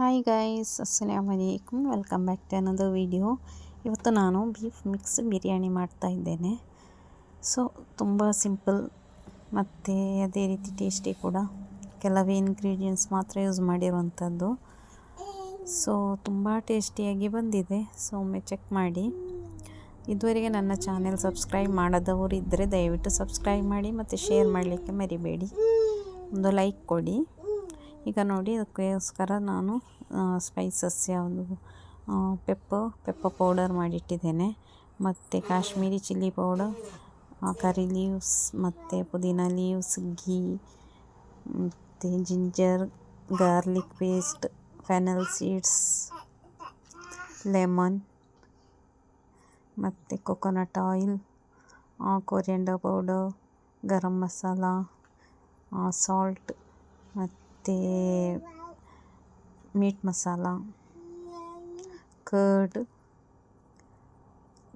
Hi guys ಅಸ್ಸಲಾಮ್ ಅಲೈಕುಮ್ welcome back to another video ಇವತ್ತು ನಾನು ಬೀಫ್ ಮಿಕ್ಸ್ ಬಿರಿಯಾನಿ ಮಾಡ್ತಾ ಇದ್ದೇನೆ. ಸೊ ತುಂಬ ಸಿಂಪಲ್ ಮತ್ತು ಅದೇ ರೀತಿ ಟೇಸ್ಟಿ ಕೂಡ. ಕೆಲವೇ ಇನ್ಗ್ರೀಡಿಯೆಂಟ್ಸ್ ಮಾತ್ರ ಯೂಸ್ ಮಾಡಿರುವಂಥದ್ದು ಸೊ ತುಂಬ ಟೇಸ್ಟಿಯಾಗಿ ಬಂದಿದೆ. ಸೊ ಒಮ್ಮೆ ಚೆಕ್ ಮಾಡಿ. ಇದುವರೆಗೆ ನನ್ನ ಚಾನೆಲ್ ಸಬ್ಸ್ಕ್ರೈಬ್ ಮಾಡದವರು ಇದ್ದರೆ ದಯವಿಟ್ಟು ಸಬ್ಸ್ಕ್ರೈಬ್ ಮಾಡಿ ಮತ್ತು ಶೇರ್ ಮಾಡಲಿಕ್ಕೆ ಮರಿಬೇಡಿ. ಒಂದು ಲೈಕ್ ಕೊಡಿ. ಈಗ ನೋಡಿ ಅದಕ್ಕೋಸ್ಕರ ನಾನು ಸ್ಪೈಸಸ್ ಯಾವುದು ಪೆಪ್ಪ ಪೆಪ್ಪ ಪೌಡರ್ ಮಾಡಿಟ್ಟಿದ್ದೇನೆ. ಮತ್ತು Kashmiri chilli powder curry leaves ಮತ್ತು ಪುದೀನ ಲೀವ್ಸ್ ಘೀ ಮತ್ತು ginger garlic paste fennel seeds lemon ಮತ್ತು coconut oil coriander powder garam masala salt ಮತ್ತು meat masala, curd,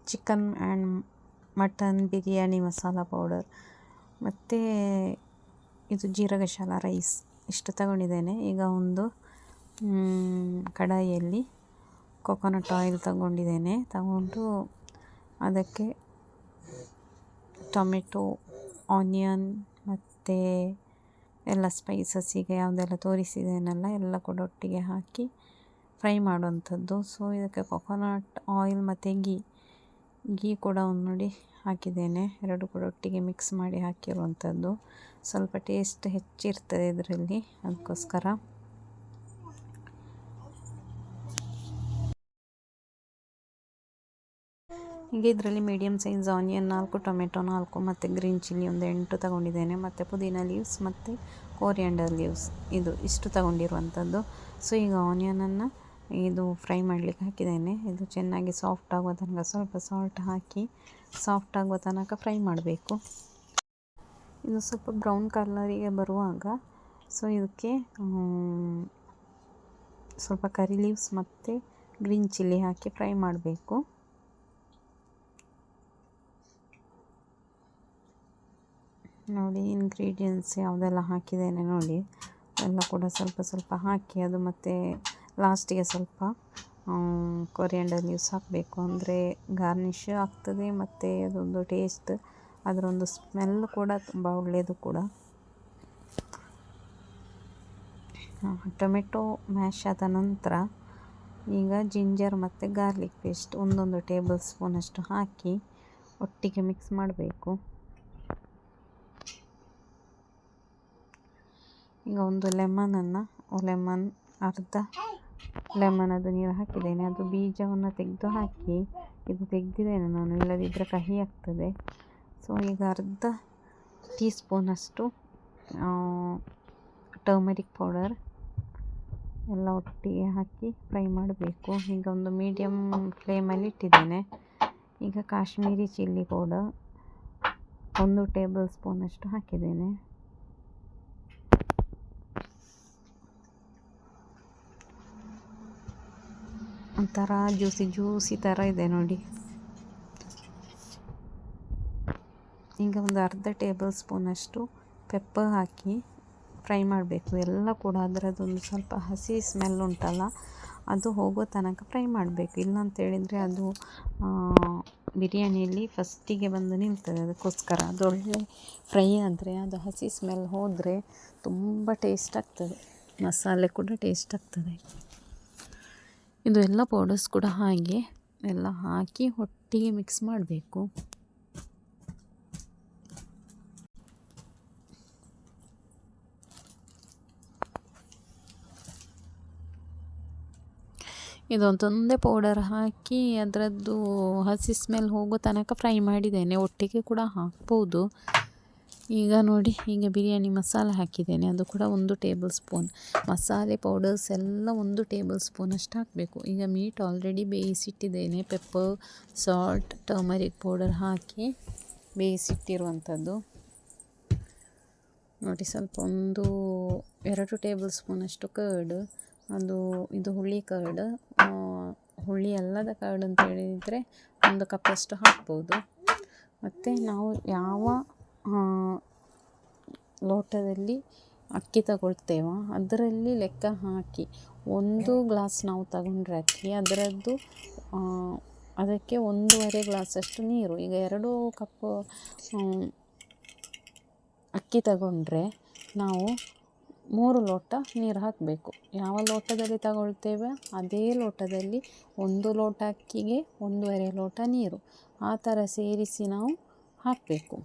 chicken and mutton biryani masala powder. ಮತ್ತು ಇದು ಜೀರಗಶಾಲ ರೈಸ್. ಇಷ್ಟು ತಗೊಂಡಿದ್ದೇನೆ. ಈಗ ಒಂದು ಕಡಾಯಿಯಲ್ಲಿ ಕೊಕೊನಟ್ ಆಯಿಲ್ ತಗೊಂಡಿದ್ದೇನೆ. ತಗೊಂಡು ಅದಕ್ಕೆ ಟೊಮೆಟೊ ಆನಿಯನ್ ಮತ್ತು ಎಲ್ಲ ಸ್ಪೈಸಸ್ ಈಗ ಯಾವುದೆಲ್ಲ ತೋರಿಸಿದ್ದೇನಲ್ಲ ಎಲ್ಲ ಕೂಡ ಒಟ್ಟಿಗೆ ಹಾಕಿ ಫ್ರೈ ಮಾಡುವಂಥದ್ದು. ಸೊ ಇದಕ್ಕೆ ಕೊಕೊನಟ್ ಆಯಿಲ್ ಮತ್ತು ಗೀ ಗೀ ಕೂಡ ಒಂದು ನೋಡಿ ಹಾಕಿದ್ದೇನೆ. ಎರಡು ಕೂಡ ಒಟ್ಟಿಗೆ ಮಿಕ್ಸ್ ಮಾಡಿ ಹಾಕಿರುವಂಥದ್ದು. ಸ್ವಲ್ಪ ಟೇಸ್ಟ್ ಹೆಚ್ಚಿರ್ತದೆ ಇದರಲ್ಲಿ, ಅದಕ್ಕೋಸ್ಕರ. ಹೀಗೆ ಇದರಲ್ಲಿ ಮೀಡಿಯಮ್ ಸೈಜ್ ಆನಿಯನ್ ನಾಲ್ಕು ಟೊಮೆಟೊ ನಾಲ್ಕು ಮತ್ತು ಗ್ರೀನ್ ಚಿಲ್ಲಿ ಒಂದು ಎಂಟು ತಗೊಂಡಿದ್ದೇನೆ. ಮತ್ತು ಪುದೀನ ಲೀವ್ಸ್ ಮತ್ತು ಕೋರಿಯಾಂಡರ್ ಲೀವ್ಸ್ ಇದು ಇಷ್ಟು ತಗೊಂಡಿರುವಂಥದ್ದು. ಸೊ ಈಗ ಆನಿಯನನ್ನು ಇದು ಫ್ರೈ ಮಾಡಲಿಕ್ಕೆ ಹಾಕಿದ್ದೇನೆ. ಇದು ಚೆನ್ನಾಗಿ ಸಾಫ್ಟ್ ಆಗುವ ತನಕ ಸ್ವಲ್ಪ ಸಾಲ್ಟ್ ಹಾಕಿ ಸಾಫ್ಟ್ ಆಗುವ ತನಕ ಫ್ರೈ ಮಾಡಬೇಕು. ಇದು ಸ್ವಲ್ಪ ಬ್ರೌನ್ ಕಲರಿಗೆ ಬರುವಾಗ ಸೊ ಇದಕ್ಕೆ ಸ್ವಲ್ಪ ಕರಿ ಲೀವ್ಸ್ ಮತ್ತು ಗ್ರೀನ್ ಚಿಲ್ಲಿ ಹಾಕಿ ಫ್ರೈ ಮಾಡಬೇಕು. ನೋಡಿ ಇಂಗ್ರೀಡಿಯೆಂಟ್ಸ್ ಯಾವುದೆಲ್ಲ ಹಾಕಿದ್ದೇನೆ ನೋಡಿ. ಎಲ್ಲ ಕೂಡ ಸ್ವಲ್ಪ ಸ್ವಲ್ಪ ಹಾಕಿ ಅದು ಮತ್ತು ಲಾಸ್ಟಿಗೆ ಸ್ವಲ್ಪ ಕೊರಿಯಂಡರ್ ಲೀವ್ಸ್ ಹಾಕಬೇಕು. ಅಂದರೆ ಗಾರ್ನಿಷ್ ಆಗ್ತದೆ ಮತ್ತು ಅದೊಂದು ಟೇಸ್ಟ್ ಅದರೊಂದು ಸ್ಮೆಲ್ ಕೂಡ ತುಂಬ ಒಳ್ಳೆಯದು ಕೂಡ. ಟೊಮೆಟೊ ಮ್ಯಾಶ್ ಆದ ನಂತರ ಈಗ ಜಿಂಜರ್ ಮತ್ತು ಗಾರ್ಲಿಕ್ ಪೇಸ್ಟ್ ಒಂದೊಂದು ಟೇಬಲ್ ಸ್ಪೂನಷ್ಟು ಹಾಕಿ ಒಟ್ಟಿಗೆ ಮಿಕ್ಸ್ ಮಾಡಬೇಕು. ಈಗ ಒಂದು ಲೆಮನನ್ನು ಲೆಮನ್ ಅರ್ಧ ಲೆಮನದು ನೀರು ಹಾಕಿದ್ದೇನೆ. ಅದು ಬೀಜವನ್ನು ತೆಗೆದು ಹಾಕಿ ಇದು ತೆಗೆದಿದ್ದೇನೆ ನಾನು, ಇಲ್ಲದಿದ್ದರೆ ಕಹಿ ಆಗ್ತದೆ. ಸೊ, ಈಗ ಅರ್ಧ ಟೀ ಸ್ಪೂನಷ್ಟು ಟರ್ಮರಿಕ್ ಪೌಡರ್ ಎಲ್ಲ ಒಟ್ಟಿಗೆ ಹಾಕಿ ಫ್ರೈ ಮಾಡಬೇಕು. ಈಗ ಒಂದು ಮೀಡಿಯಮ್ ಫ್ಲೇಮಲ್ಲಿ ಇಟ್ಟಿದ್ದೇನೆ. ಈಗ ಕಾಶ್ಮೀರಿ ಚಿಲ್ಲಿ ಪೌಡರ್ ಒಂದು ಟೇಬಲ್ ಸ್ಪೂನಷ್ಟು ಹಾಕಿದ್ದೇನೆ. ಒಂಥರ ಜ್ಯೂಸಿ ಜ್ಯೂಸಿ ಥರ ಇದೆ ನೋಡಿ. ಈಗ ಒಂದು ಅರ್ಧ ಟೇಬಲ್ ಸ್ಪೂನಷ್ಟು ಪೆಪ್ಪರ್ ಹಾಕಿ ಫ್ರೈ ಮಾಡಬೇಕು. ಎಲ್ಲ ಕೂಡ ಅದರದ್ದೊಂದು ಸ್ವಲ್ಪ ಹಸಿ ಸ್ಮೆಲ್ ಉಂಟಲ್ಲ, ಅದು ಹೋಗೋ ತನಕ ಫ್ರೈ ಮಾಡಬೇಕು. ಇಲ್ಲ ಅಂತ ಹೇಳಿದರೆ ಅದು ಬಿರಿಯಾನಿಯಲ್ಲಿ ಫಸ್ಟಿಗೆ ಬಂದು ನಿಲ್ತದೆ. ಅದಕ್ಕೋಸ್ಕರ ಅದೊಳ್ಳೆ ಫ್ರೈ ಆದರೆ, ಅದು ಹಸಿ ಸ್ಮೆಲ್ ಹೋದರೆ ತುಂಬ ಟೇಸ್ಟ್ ಆಗ್ತದೆ. ಮಸಾಲೆ ಕೂಡ ಟೇಸ್ಟ್ ಆಗ್ತದೆ. ಇದು ಎಲ್ಲ ಪೌಡರ್ಸ್ ಕೂಡ ಹಾಗೆ ಎಲ್ಲ ಹಾಕಿ ಒಟ್ಟಿಗೆ ಮಿಕ್ಸ್ ಮಾಡಬೇಕು. ಇದೊಂದೊಂದೇ ಪೌಡರ್ ಹಾಕಿ ಅದರದ್ದು ಹಸಿ ಸ್ಮೆಲ್ ಹೋಗೋ ತನಕ ಫ್ರೈ ಮಾಡಿದ್ದೇನೆ. ಒಟ್ಟಿಗೆ ಕೂಡ ಹಾಕ್ಬೋದು. ಈಗ ನೋಡಿ ಈಗ ಬಿರಿಯಾನಿ ಮಸಾಲೆ ಹಾಕಿದ್ದೇನೆ. ಅದು ಕೂಡ ಒಂದು ಟೇಬಲ್ ಸ್ಪೂನ್. ಮಸಾಲೆ ಪೌಡರ್ಸ್ ಎಲ್ಲ ಒಂದು ಟೇಬಲ್ ಸ್ಪೂನ್ ಅಷ್ಟು ಹಾಕಬೇಕು. ಈಗ ಮೀಟ್ ಆಲ್ರೆಡಿ ಬೇಯಿಸಿಟ್ಟಿದ್ದೇನೆ. ಪೆಪ್ಪರ್ ಸಾಲ್ಟ್ ಟರ್ಮರಿಕ್ ಪೌಡರ್ ಹಾಕಿ ಬೇಯಿಸಿಟ್ಟಿರುವಂಥದ್ದು. ನೋಡಿ, ಸ್ವಲ್ಪ ಒಂದು ಎರಡು ಟೇಬಲ್ ಸ್ಪೂನ್ ಅಷ್ಟು ಕರ್ಡ್ ಅದು ಇದು ಹುಳಿ ಕರ್ಡ್ ಹುಳಿ ಅಲ್ಲದ ಕರ್ಡ್ ಅಂತ ಹೇಳಿದರೆ ಒಂದು ಕಪ್ಪಷ್ಟು ಹಾಕ್ಬೋದು. ಮತ್ತು ನಾವು ಯಾವ ಲೋಟದಲ್ಲಿ ಅಕ್ಕಿ ತಗೊಳ್ತೇವೆ. ಅದರಲ್ಲಿ ಲೆಕ್ಕ ಹಾಕಿ ಒಂದು ಗ್ಲಾಸ್ ನಾವು ತಗೊಂಡ್ರೆ ಅಕ್ಕಿ, ಅದರದ್ದು ಅದಕ್ಕೆ ಒಂದೂವರೆ ಗ್ಲಾಸಷ್ಟು ನೀರು. ಈಗ ಎರಡು ಕಪ್ ಅಕ್ಕಿ ತಗೊಂಡ್ರೆ ನಾವು ಮೂರು ಲೋಟ ನೀರು ಹಾಕಬೇಕು. ಯಾವ ಲೋಟದಲ್ಲಿ ತಗೊಳ್ತೇವೆ? ಅದೇ ಲೋಟದಲ್ಲಿ ಒಂದು ಲೋಟ ಅಕ್ಕಿಗೆ ಒಂದೂವರೆ ಲೋಟ ನೀರು. ಆ ಥರ ಸೇರಿಸಿ ನಾವು ಹಾಕಬೇಕು.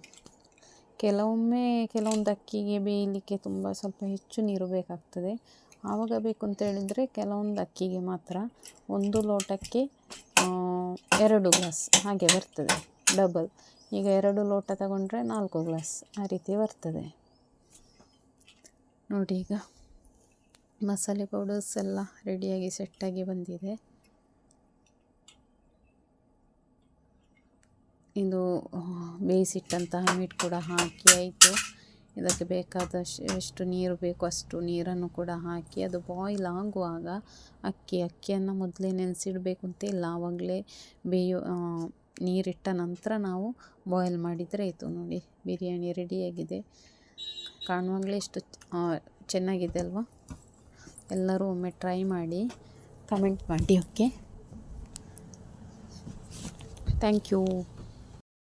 ಕೆಲವೊಮ್ಮೆ ಕೆಲವೊಂದು ಅಕ್ಕಿಗೆ ಬೇಯಲಿಕ್ಕೆ ತುಂಬ ಸ್ವಲ್ಪ ಹೆಚ್ಚು ನೀರು ಬೇಕಾಗ್ತದೆ. ಆವಾಗ ಬೇಕು ಅಂತ ಹೇಳಿದರೆ ಕೆಲವೊಂದು ಅಕ್ಕಿಗೆ ಮಾತ್ರ ಒಂದು ಲೋಟಕ್ಕೆ ಎರಡು ಗ್ಲಾಸ್ ಹಾಗೆ ಬರ್ತದೆ, ಡಬಲ್. ಈಗ ಎರಡು ಲೋಟ ತಗೊಂಡ್ರೆ ನಾಲ್ಕು ಗ್ಲಾಸ್ ಆ ರೀತಿ ಬರ್ತದೆ. ನೋಡಿ ಈಗ ಮಸಾಲೆ ಪೌಡರ್ಸ್ ಎಲ್ಲ ರೆಡಿಯಾಗಿ ಸೆಟ್ಟಾಗಿ ಬಂದಿದೆ. ಇದು ಬೇಯಿಸಿಟ್ಟಂತಹ ಮೀಟ್ ಕೂಡ ಹಾಕಿ ಆಯಿತು. ಇದಕ್ಕೆ ಬೇಕಾದಷ್ಟು, ಎಷ್ಟು ನೀರು ಬೇಕು ಅಷ್ಟು ನೀರನ್ನು ಕೂಡ ಹಾಕಿ, ಅದು ಬಾಯ್ಲ್ ಆಗುವಾಗ ಅಕ್ಕಿ, ಅಕ್ಕಿಯನ್ನು ಮೊದಲೇ ನೆನೆಸಿಡಬೇಕು ಅಂತ ಇಲ್ಲ. ಆವಾಗಲೇ ಬೇಯೋ ನೀರಿಟ್ಟ ನಂತರ ನಾವು ಬಾಯ್ಲ್ ಮಾಡಿದರೆ ಆಯಿತು ನೋಡಿ. ಬಿರಿಯಾನಿ ರೆಡಿಯಾಗಿದೆ ಕಾಣುವಾಗಲೇ ಎಷ್ಟು ಚೆನ್ನಾಗಿದೆ ಅಲ್ವಾ? ಎಲ್ಲರೂ ಒಮ್ಮೆ ಟ್ರೈ ಮಾಡಿ ಕಮೆಂಟ್ ಮಾಡಿ ಓಕೆ ಥ್ಯಾಂಕ್ ಯು